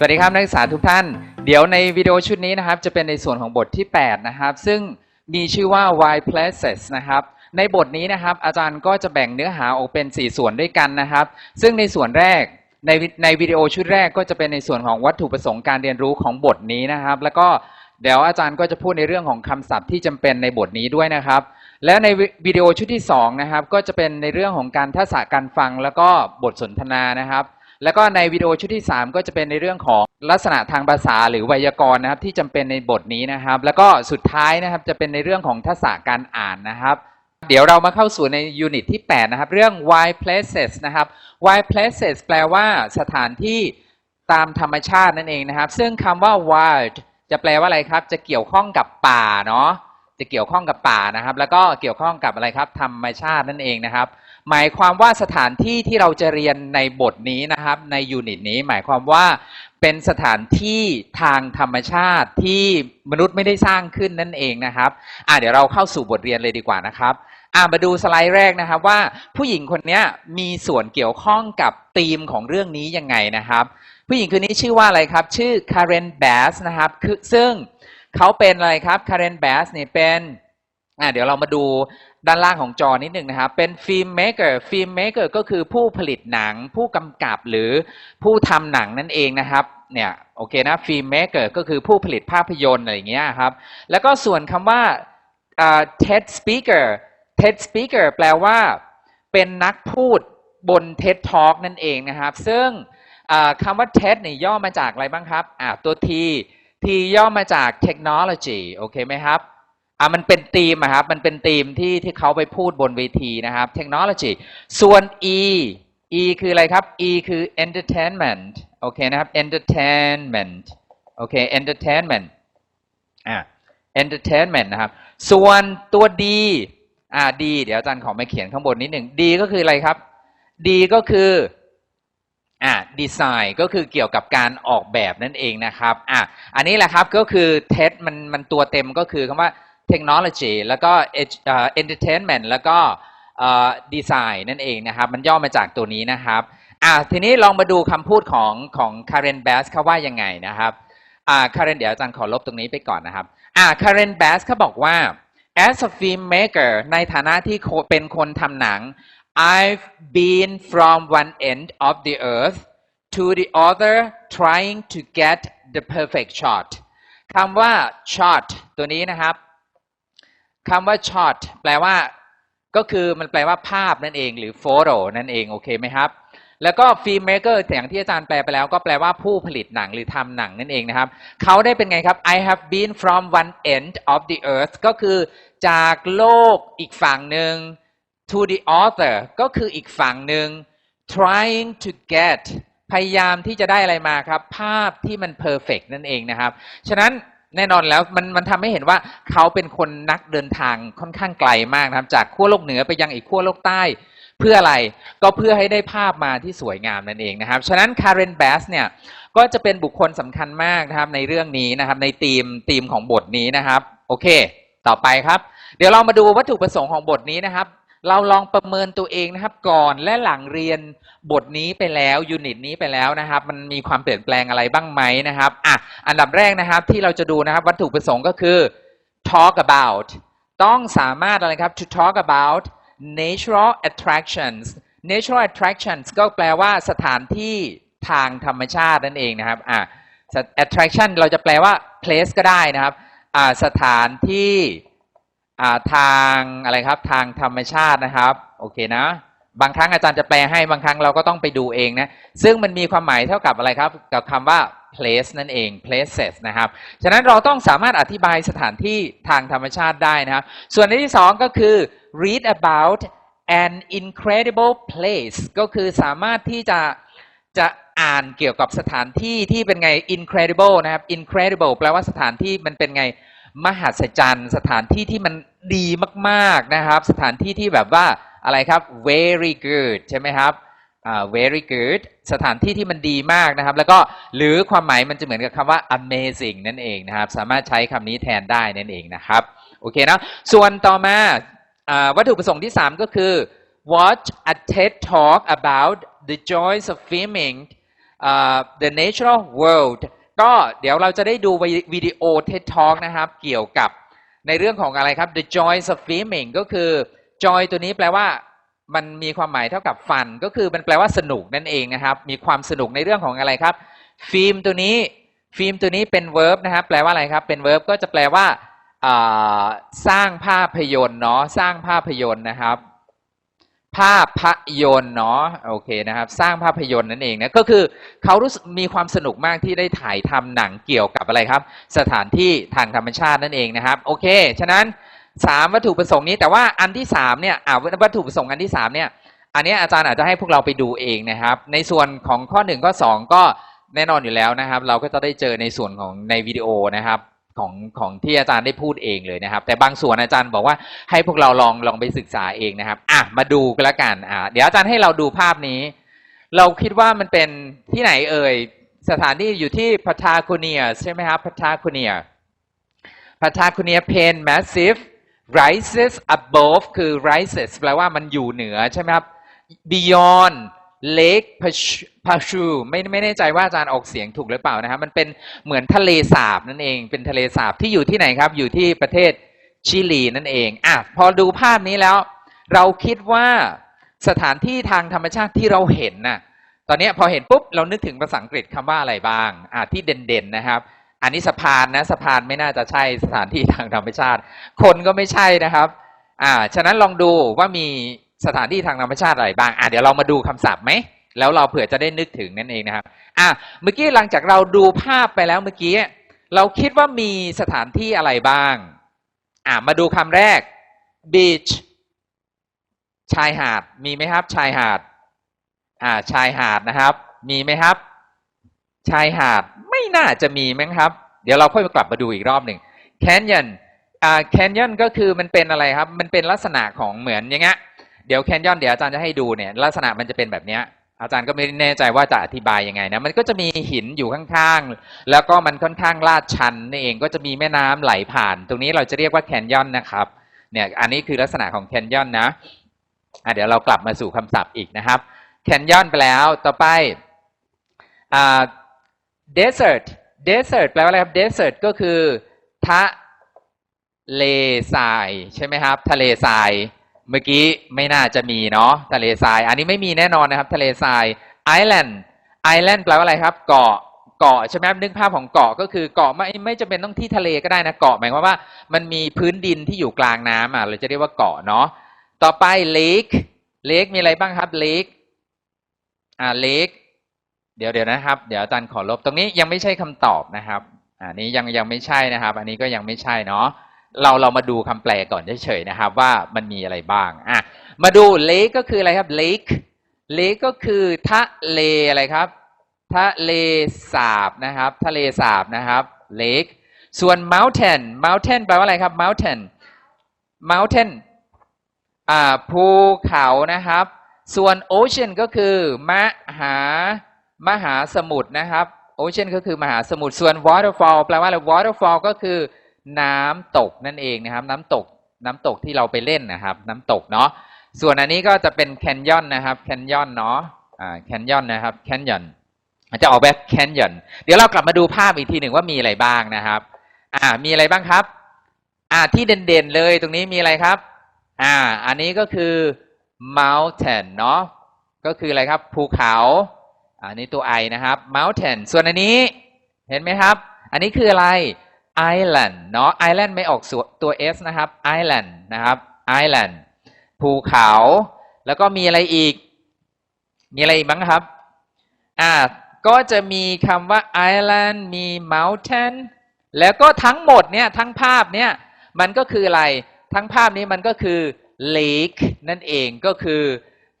สวัสดีครับนักศึกษาทุกท่าน เดี๋ยวในวิดีโอชุดนี้นะครับ จะเป็นในส่วนของบทที่ 8 นะครับ ซึ่งมีชื่อว่า why places นะครับ ในบทนี้นะครับ อาจารย์ก็จะแบ่งเนื้อหาออกเป็น 4 ส่วนด้วยกันนะครับ ซึ่งในส่วนแรกในในวิดีโอชุดแรกก็จะเป็นในส่วนของวัตถุประสงค์การเรียนรู้ของบทนี้นะครับ แล้วก็เดี๋ยวอาจารย์ก็จะพูดในเรื่องของคำศัพท์ที่จำเป็นในบทนี้ด้วยนะครับ และในวิวิดีโอชุดที่2นะครับก็จะเป็นในเรื่องของการทักษะการฟังแล้วก็บทสนทนานะครับ แล้วก็ในวิดีโอชุดที่ 3 ก็จะเป็นในเรื่องของลักษณะทางภาษาหรือไวยากรณ์นะครับที่จำเป็นในบทนี้นะครับ แล้วก็สุดท้ายนะครับจะเป็นในเรื่องของทักษะการอ่านนะครับ เดี๋ยวเรามาเข้าสู่ในยูนิตที่ 8 นะครับ เรื่อง why places นะครับ why places แปลว่าสถานที่ตามธรรมชาตินั่นเองนะครับ ซึ่งคำว่า wild จะแปลว่าอะไรครับ จะเกี่ยวข้องกับป่าเนาะจะเกี่ยวข้องกับป่านะครับ แล้วก็เกี่ยวข้องกับอะไรครับธรรมชาตินั่นเองนะครับ หมายความว่าสถานที่ที่เราจะเรียนในบทนี้นะครับ ในยูนิตนี้หมายความว่าเป็นสถานที่ทางธรรมชาติที่มนุษย์ไม่ได้สร้างขึ้นนั่นเองนะครับอะเดี๋ยวเราเข้าสู่บทเรียนเลยดีกว่านะครับอะมาดูสไลด์แรกนะครับว่าผู้หญิงคนนี้มีส่วนเกี่ยวข้องกับธีมของเรื่องนี้ยังไงนะครับ ผู้หญิงคนนี้ชื่อว่าอะไรครับ ชื่อ Karen Bass นะครับคือซึ่งเขาเป็นอะไรครับ Karen Bass เนี่ยเป็น อะเดี๋ยวเรามาดูด้านล่างของจอนิดหนึ่งนะครับ เป็นฟิล์มเมกเกอร์ฟิล์มเมกเกอร์ก็คือผู้ผลิตหนัง ผู้กำกับหรือผู้ทำหนังนั่นเองนะครับเนี่ยโอเคนะฟิล์มเมกเกอร์ก็คือผู้ผลิตภาพยนตร์อะไรอย่างเงี้ยครับ แล้วก็ส่วนคำว่าอ่า TED Speaker TED Speaker แปลว่าเป็นนักพูดบน TED Talk นั่นเองนะครับ ซึ่งอ่าคำว่า TED เนี่ยย่อมาจากอะไรบ้างครับอ่าตัว T T ย่อมาจาก technology โอเคไหมครับ อ่ามันเป็นธีมอะครับมันเป็นธีมที่ที่เขาไปพูดบนเวทีนะครับ technology ส่วน E E คืออะไรครับ E คือ entertainment โอเคนะครับ entertainment โอเค entertainment อ่า entertainment นะครับ ส่วนตัว D อ่า D เดี๋ยวอาจารย์ขอมาเขียนข้างบนนิดหนึ่ง D ก็คืออะไรครับ D ก็คืออ่าดีไซน์ก็คือเกี่ยวกับการออกแบบนั่นเองนะครับอะอันนี้แหละครับก็คือเท็มันมันตัวเต็มก็คือคำว่า technology แล้วก็ ed- เอ่อ entertainment แล้วก็เอ่อ design นั่นเองนะครับ มันย่อมาจากตัวนี้นะครับอะทีนี้ลองมาดูคำพูดของของ Karen Bass เขาว่ายังไงนะครับอ่า Karen เดี๋ยวอาจารย์ขอลบตรงนี้ไปก่อนนะครับอ่า Karen Bass เขาบอกว่า as a filmmaker ในฐานะที่เป็นคนทำหนัง I've been from one end of the earth to the other trying to get the perfect shot คำว่า shot ตัวนี้นะครับ คำว่า shot แปลว่า ก็คือมันแปลว่าภาพนั่นเอง หรือ photo นั่นเองโอเคไหมครับ แล้วก็ filmmaker อย่างที่อาจารย์แปลไปแล้ว ก็แปลว่าผู้ผลิตหนังหรือทำหนังนั่นเองนะครับ เขาได้เป็นไงครับ I have been from one end of the earth ก็คือจากโลกอีกฝั่งหนึ่ง to the author ก็คืออีกฝั่งหนึ่ง trying to get พยายามที่จะได้อะไรมาครับ ภาพที่มัน perfect นั่นเองนะครับ ฉะนั้น แน่นอนแล้วมันมันทำให้เห็นว่าเขาเป็นคนนักเดินทางค่อนข้างไกลมากนะครับ จากขั้วโลกเหนือไปยังอีกขั้วโลกใต้ เพื่ออะไรก็เพื่อให้ได้ภาพมาที่สวยงามนั่นเองนะครับ ฉะนั้น Karen Bass เนี่ยก็จะเป็นบุคคลสำคัญมากนะครับในเรื่องนี้นะครับในธีมธีมของบทนี้นะครับ โอเค ต่อไปครับ เดี๋ยวเรามาดูวัตถุประสงค์ของบทนี้นะครับ เราลองประเมินตัวเองนะครับ ก่อนและหลังเรียนบทนี้ไปแล้วยูนิตนี้ไปแล้วนะครับ มันมีความเปลี่ยนแปลงอะไรบ้างไหมนะครับอะอันดับแรกนะครับที่เราจะดูนะครับวัตถุประสงค์ก็คือ talk about ต้องสามารถอะไรครับ to talk about natural attractions natural attractions ก็แปลว่าสถานที่ทางธรรมชาตินั่นเองนะครับอะ attraction เราจะแปลว่า place ก็ได้นะครับอ่าสถานที่ ทางอะไรครับทางธรรมชาตินะครับ โอเคนะ บางครั้งอาจารย์จะแปลให้บางครั้งเราก็ต้องไปดูเองนะซึ่งมันมีความหมายเท่ากับอะไรครับ กับคำว่า place นั่นเอง places นะครับ ฉะนั้นเราต้องสามารถอธิบายสถานที่ทางธรรมชาติได้นะครับ ส่วนในที่สองก็คือ read about an incredible place ก็คือสามารถที่จะจะอ่านเกี่ยวกับสถานที่ที่เป็นไง incredible นะครับ incredible แปลว่าสถานที่มันเป็นไง มหัศจรรย์ สถานที่ที่มันดีมากๆนะครับ สถานที่ที่แบบว่าอะไรครับ very good ใช่ไหมครับอ่า very good สถานที่ที่มันดีมากนะครับ แล้วก็หรือความหมายมันจะเหมือนกับคำว่า amazing นั่นเองนะครับ สามารถใช้คำนี้แทนได้นั่นเองนะครับ โอเคนะส่วนต่อมาอวัตถุประสงค์ที่ 3 ก็คือ watch a TED talk about the joys of filming อ่า the natural world ก็เดี๋ยวเราจะได้ดูวิดีโอ TED Talk นะครับ เกี่ยวกับในเรื่องของอะไรครับ the joys of filming ก็คือ joy ตัวนี้แปลว่า มันมีความหมายเท่ากับ fun ก็คือมันแปลว่าสนุกนั่นเองนะครับ มีความสนุกในเรื่องของอะไรครับ ฟิล์มตัวนี้ ฟิล์มตัวนี้เป็น verb นะครับ แปลว่าอะไรครับ เป็น verb ก็จะแปลว่าสร้างภาพยนตร์เนาะ สร้างภาพยนตร์นะครับ ภาพยนตร์เนาะโอเคนะครับ สร้างภาพยนตร์นั่นเองนะก็คือเขารู้สึกมีความสนุกมากที่ได้ถ่ายทำหนังเกี่ยวกับอะไรครับ สถานที่ทางธรรมชาตินั่นเองนะครับ โอเค ฉะนั้นสามวัตถุประสงค์นี้แต่ว่าอันที่สามเนี่ยอ่าวัตถุประสงค์อันที่สามเนี่ย อันนี้อาจารย์อาจจะให้พวกเราไปดูเองนะครับ ในส่วนของข้อหนึ่งข้อสองก็แน่นอนอยู่แล้วนะครับ เราก็จะได้เจอในส่วนของในวิดีโอนะครับ ของของที่อาจารย์ได้พูดเองเลยนะครับ แต่บางส่วนอาจารย์บอกว่าให้พวกเราลองลองไปศึกษาเองนะครับ อะมาดูกันละกันอ่าเดี๋ยวอาจารย์ให้เราดูภาพนี้ เราคิดว่ามันเป็นที่ไหนเอ่ยสถานที่อยู่ที่พัทาโคเนียใช่ไหมครับพัทาโคเนียพัทาโคเนีย plain massive rises above คือ rises แปลว่ามันอยู่เหนือใช่ไหมครับ beyond lake Pashu ไม่ไม่แน่ใจว่าอาจารย์ออกเสียงถูกหรือเปล่านะครับ มันเป็นเหมือนทะเลสาบนั่นเอง เป็นทะเลสาบที่อยู่ที่ไหนครับ อยู่ที่ประเทศชิลีนั่นเอง อะ พอดูภาพนี้แล้ว เราคิดว่าสถานที่ทางธรรมชาติที่เราเห็นน่ะ ตอนนี้พอเห็นปุ๊บ เรานึกถึงภาษาอังกฤษคำว่าอะไรบ้าง อะ ที่เด่นๆนะครับอันนี้สะพานนะสะพานไม่น่าจะใช่สถานที่ทางธรรมชาติ คนก็ไม่ใช่นะครับ อ่า ฉะนั้นลองดูว่ามี สถานที่ทางธรรมชาติอะไรบ้างอ่าเดี๋ยวเรามาดูคำศัพท์ไหมแล้วเราเผื่อจะได้นึกถึงนั่นเองนะครับอะเมื่อกี้หลังจากเราดูภาพไปแล้วเมื่อกี้เราคิดว่ามีสถานที่อะไรบ้างอ่ามาดูคำแรก beach ชายหาดมีไหมครับ ชายหาดอ่าชายหาดนะครับ มีไหมครับ ชายหาดไม่น่าจะมีมั้งครับ เดี๋ยวเราค่อยกลับมาดูอีกรอบหนึ่ง canyon อ่า canyon ก็คือมันเป็นอะไรครับ มันเป็นลักษณะของเหมือนอย่างเงี้ย เดี๋ยวแคนยอนเดี๋ยวอาจารย์จะให้ดูเนี่ยลักษณะมันจะเป็นแบบเนี้ยอาจารย์ก็ไม่แน่ใจว่าจะอธิบายยังไงนะมันก็จะมีหินอยู่ข้างๆ แล้วก็มันค่อนข้างลาดชันนี่เองก็จะมีแม่น้ำไหลผ่าน ตรงนี้เราจะเรียกว่าแคนยอนนะครับเนี่ยอันนี้คือลักษณะของแคนยอนนะอะเดี๋ยวเรากลับมาสู่คำศัพท์อีกนะครับแคนยอนไปแล้วต่อไปอ่า desert desert แปลว่าอะไรครับ desert ก็คือทะเลทรายใช่ไหมครับ ทะเลทราย เมื่อกี้ไม่น่าจะมีเนาะทะเลทราย อันนี้ไม่มีแน่นอนนะครับ ทะเลทราย island island แปลว่าอะไรครับ เกาะเกาะใช่ไหมนึกภาพของเกาะก็คือเกาะไม่ไม่จำเป็นต้องที่ทะเลก็ได้นะเกาะหมายความว่า มันมีพื้นดินที่อยู่กลางน้ำอะเราจะเรียกว่าเกาะเนาะต่อไป lake lake มีอะไรบ้างครับ lake อ่า lake เดี๋ยวเดี๋ยวนะครับ เดี๋ยวอาจารย์ขอลบตรงนี้ยังไม่ใช่คำตอบนะครับอันนี้ยังยังไม่ใช่นะครับ อันนี้ก็ยังไม่ใช่เนาะ เราเรามาดูคำแปลก่อนเฉยๆนะครับ ว่ามันมีอะไรบ้างอะมาดู lake ก็คืออะไรครับ lake lake ก็คือทะเลอะไรครับทะเลสาบนะครับ ทะเลสาบนะครับ lake ส่วน mountain mountain แปลว่าอะไรครับ mountain mountain อ่าภูเขานะครับ ส่วน ocean ก็คือมหามหาสมุทรนะครับ ocean ก็คือมหาสมุทรส่วน waterfall แปลว่าอะไร waterfall ก็คือ น้ำตกนั่นเองนะครับ น้ำตกน้ำตกที่เราไปเล่นนะครับ น้ำตกเนาะส่วนอันนี้ก็จะเป็นแคนยอนนะครับแคนยอนเนาะอ่าแคนยอนนะครับแคนยอนจะออกแบบแคนยอนเดี๋ยวเรากลับมาดูภาพอีกทีหนึ่งว่ามีอะไรบ้างนะครับอ่ามีอะไรบ้างครับอ่าที่เด่นๆเลยตรงนี้มีอะไรครับอ่าอันนี้ก็คือ mountain เนาะก็คืออะไรครับภูเขาอันนี้ตัว i นะครับ mountain ส่วนอันนี้เห็นไหมครับ อันนี้คืออะไร island เนาะ island ไม่ออกตัว s นะครับ island นะครับ island ภูเขา แล้วก็มีอะไรอีก มีอะไรอีกบ้างครับ อ่า ก็จะมีคำว่า island มี mountain แล้วก็ทั้งหมดเนี่ย ทั้งภาพเนี่ย มันก็คืออะไร ทั้งภาพนี้มันก็คือ lake นั่นเองก็คือ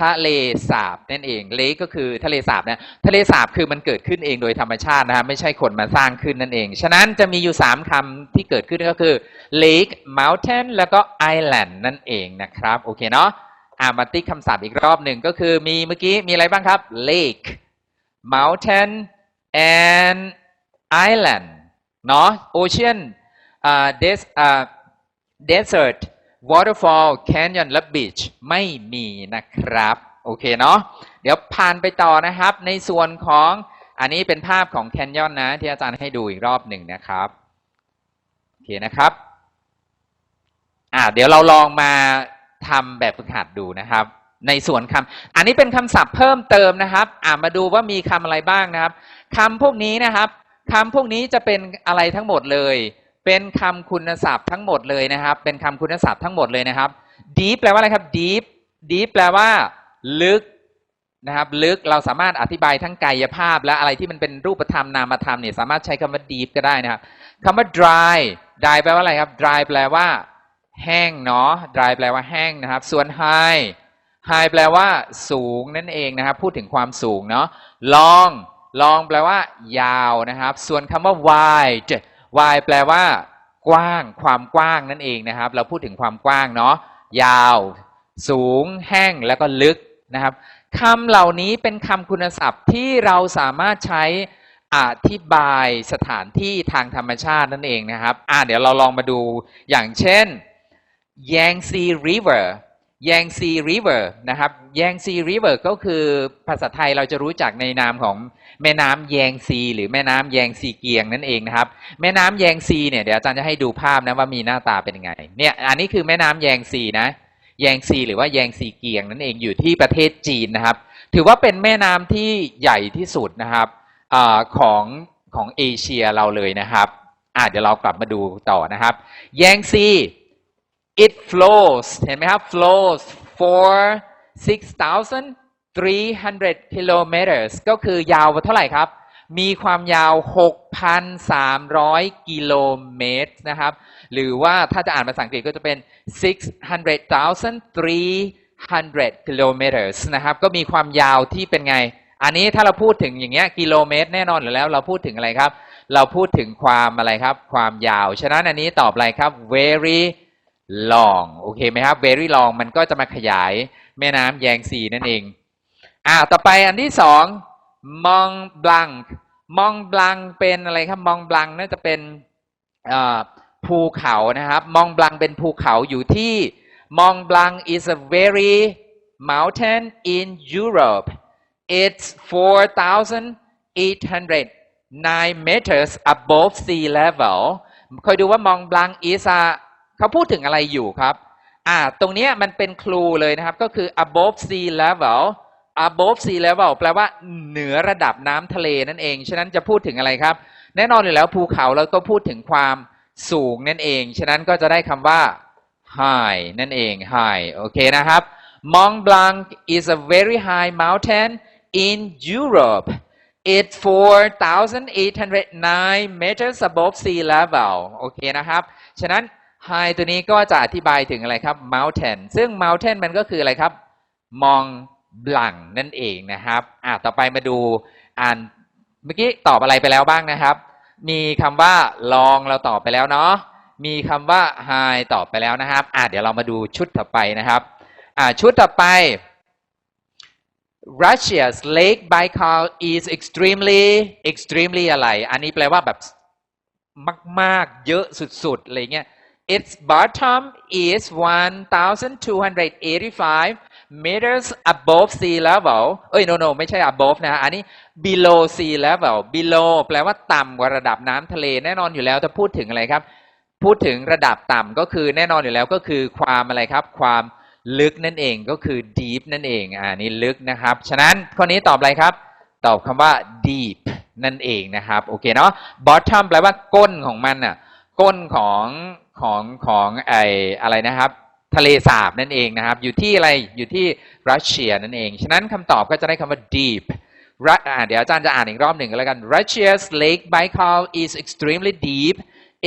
ทะเลสาบนั่นเอง lake ก็คือทะเลสาบนะทะเลสาบคือมันเกิดขึ้นเองโดยธรรมชาตินะครับไม่ใช่คนมาสร้างขึ้นนั่นเอง ฉะนั้นจะมีอยู่ 3คำที่เกิดขึ้นก็คือ lake mountain แล้วก็ island นั่นเองนะครับ โอเคเนาะอามาติคำศัพท์อีกรอบหนึ่งก็คือมีเมื่อกี้มีอะไรบ้างครับ lake mountain and island เนาะ ocean อ่า des อ่า desert waterfall canyon และ beach ไม่มีนะครับ โอเคเนาะเดี๋ยวผ่านไปต่อนะครับ ในส่วนของอันนี้เป็นภาพของแคนยอนนะ ที่อาจารย์ให้ดูอีกรอบหนึ่งนะครับ โอเคนะครับอ่าเดี๋ยวเราลองมาทำแบบฝึกหัดดูนะครับ ในส่วนคำอันนี้เป็นคำศัพท์เพิ่มเติมนะครับ อ่ามาดูว่ามีคำอะไรบ้างนะครับคำพวกนี้นะครับคำพวกนี้จะเป็นอะไรทั้งหมดเลย เป็นคำคุณศัพท์ทั้งหมดเลยนะครับ เป็นคำคุณศัพท์ทั้งหมดเลยนะครับ deep แปลว่าอะไรครับ deep deep แปลว่า ลึกนะครับ ลึกเราสามารถอธิบายทั้งกายภาพ และอะไรที่มันเป็นรูปธรรมนามธรรมเนี่ยสามารถใช้คำว่า deep ก็ได้นะครับคำว่า dry dry แปลว่าอะไรครับ dry แปลว่า แห้งเนาะ dry แปลว่าแห้งนะครับ ส่วน high high แปลว่า สูงนั่นเองนะครับ พูดถึงความสูงเนาะ long long แปลว่า ยาวนะครับ ส่วนคำว่า wide wide แปลว่า กว้าง ความกว้างนั่นเองนะครับ เราพูดถึงความกว้างเนาะยาว สูง แห้งแล้วก็ลึกนะครับคำเหล่านี้เป็นคำคุณศัพท์ที่เราสามารถใช้อธิบายสถานที่ทางธรรมชาตินั่นเองนะครับ อ่าเดี๋ยวเราลองมาดูอย่างเช่น Yangtze River Yangtze River นะครับ Yangtze River ก็คือภาษาไทยเราจะรู้จักในนามของ แม่น้ำแยงซี หรือแม่น้ำแยงซีเกียงนั่นเองนะครับ แม่น้ำแยงซีเนี่ยเดี๋ยวอาจารย์จะให้ดูภาพนะว่ามีหน้าตาเป็นยังไงเนี่ยอันนี้คือแม่น้ำแยงซีนะ แยงซีหรือว่าแยงซีเกียงนั่นเองอยู่ที่ประเทศจีนนะครับ ถือว่าเป็นแม่น้ำที่ใหญ่ที่สุดนะครับอของของเอเชียเราเลยนะครับอะเดี๋ยวเรากลับมาดูต่อนะครับ แยงซี it flows เห็นไหมครับ flows for 300 kilometers ก็คือยาวเท่าไหร่ครับ มีความยาว 6,300 กิโลเมตรนะครับ หรือว่าถ้าจะอ่านภาษาอังกฤษก็จะเป็น 600,300 kilometers นะครับ ก็มีความยาวที่เป็นไง อันนี้ถ้าเราพูดถึงอย่างเงี้ยกิโลเมตรแน่นอนอยู่แล้ว เราพูดถึงอะไรครับ เราพูดถึงความอะไรครับ ความยาว ฉะนั้นอันนี้ตอบอะไรครับ very long โอเคไหมครับ very long มันก็จะมาขยายแม่น้ำแยงซีนั่นเอง อ่าต่อไปอันที่สองมองบลังมองบลังเป็นอะไรครับมองบลังน่าจะเป็นภูเขานะครับมองบลังเป็นภูเขาอยู่ที่มองบลัง is a very mountain in Europe it's 4,809 meters above sea level คอยดูว่ามองบลัง is a เขาพูดถึงอะไรอยู่ครับอ่าตรงนี้มันเป็นครูเลยนะครับ ก็คือ above sea level above sea level แปลว่าเหนือระดับน้ำทะเลนั่นเอง ฉะนั้นจะพูดถึงอะไรครับ แน่นอนอยู่แล้วภูเขาเราก็พูดถึงความสูงนั่นเอง ฉะนั้นก็จะได้คำว่า high นั่นเอง high โอเคนะครับ Mont Blanc is a very high mountain in Europe it's 4,809 meters above sea level โอเคนะครับ ฉะนั้น high ตัวนี้ก็จะอธิบายถึงอะไรครับ mountain ซึ่ง mountain มันก็คืออะไรครับ มอง บลังนั่นเองนะครับอะต่อไปมาดูอ่านเมื่อกี้ตอบอะไรไปแล้วบ้างนะครับ มีคำว่า long เราตอบไปแล้วเนาะมีคำว่า high ตอบไปแล้วนะครับอะเดี๋ยวเรามาดูชุดต่อไปนะครับอะชุดต่อไป Russia's Lake Baikal is extremely extremely อะไร อันนี้แปลว่าแบบมาก ๆ เยอะสุด ๆ อะไรเงี้ย its bottom is 1,285 meters above sea level เอ้ย no no ไม่ใช่ above นะ อันนี้ below sea level below แปลว่าต่ำกว่าระดับน้ำทะเลแน่นอนอยู่แล้วจะพูดถึงอะไรครับ พูดถึงระดับต่ำก็คือแน่นอนอยู่แล้วก็คือความอะไรครับ ความลึกนั่นเองก็คือ deep นั่นเอง อ่านี่ลึกนะครับ ฉะนั้นข้อนี้ตอบอะไรครับ ตอบคำว่า deep นั่นเองนะครับ โอเคเนาะ bottom แปลว่าก้นของมันอะ ก้นของของของไออะไรนะครับ ทะเลสาบนั่นเองนะครับ อยู่ที่อะไรอยู่ที่รัสเซียนั่นเอง ฉะนั้นคำตอบก็จะได้คำว่า deep เดี๋ยวอาจารย์จะอ่านอีกรอบหนึ่งก็แล้วกัน Russia's Lake Baikal is extremely deep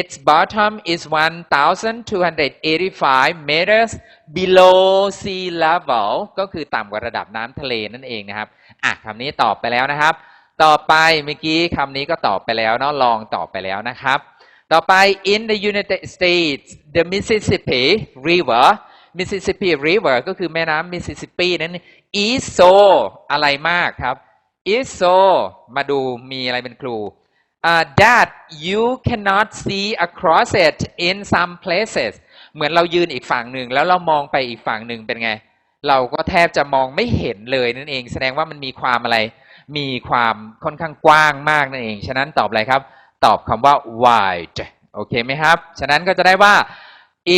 its bottom is 1,285 meters below sea level ก็คือต่ำกว่าระดับน้ำทะเลนั่นเองนะครับ อะคำนี้ตอบไปแล้วนะครับ ต่อไปเมื่อกี้คำนี้ก็ตอบไปแล้วเนาะลองตอบไปแล้วนะครับ ต่อไป in the United States the Mississippi River Mississippi River ก็คือแม่น้ำ Mississippi นั้น is so อะไรมากครับ is so มาดูมีอะไรเป็นครู uh, that you cannot see across it in some places เหมือนเรายืนอีกฝั่งหนึ่ง แล้วเรามองไปอีกฝั่งหนึ่งเป็นไง เราก็แทบจะมองไม่เห็นเลยนั่นเอง แสดงว่ามันมีความอะไร มีความค่อนข้างกว้างมากนั่นเอง ฉะนั้นตอบอะไรครับ ตอบคำว่า wide โอเคไหมครับ ฉะนั้นก็จะได้ว่า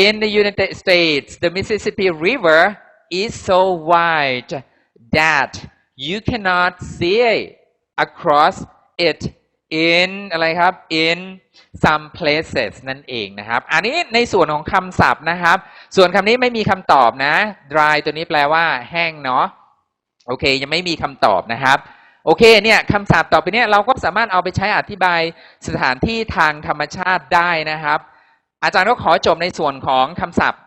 in the United States the Mississippi River is so wide that you cannot see across it in อะไรครับ in some places นั่นเองนะครับ อันนี้ในส่วนของคำศัพท์นะครับ ส่วนคำนี้ไม่มีคำตอบนะ dry ตัวนี้แปลว่าแห้งเนาะ โอเค ยังไม่มีคำตอบนะครับ โอเคเนี่ยคำศัพท์ต่อไปเนี่ยเราก็สามารถเอาไปใช้อธิบายสถานที่ทางธรรมชาติได้นะครับ อาจารย์ก็ขอจบในส่วนของคำศัพท์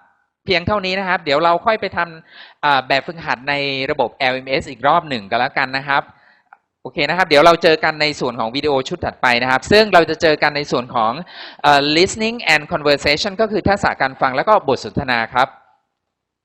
เพียงเท่านี้นะครับ เดี๋ยวเราค่อยไปทำแบบฝึกหัดในระบบ LMS อีกรอบหนึ่งก็แล้วกันนะครับโอเคนะครับ เดี๋ยวเราเจอกันในส่วนของวิดีโอชุดถัดไปนะครับ ซึ่งเราจะเจอกันในส่วนของ listening and conversation ก็คือทักษะการฟังแล้วก็บทสนทนาครับ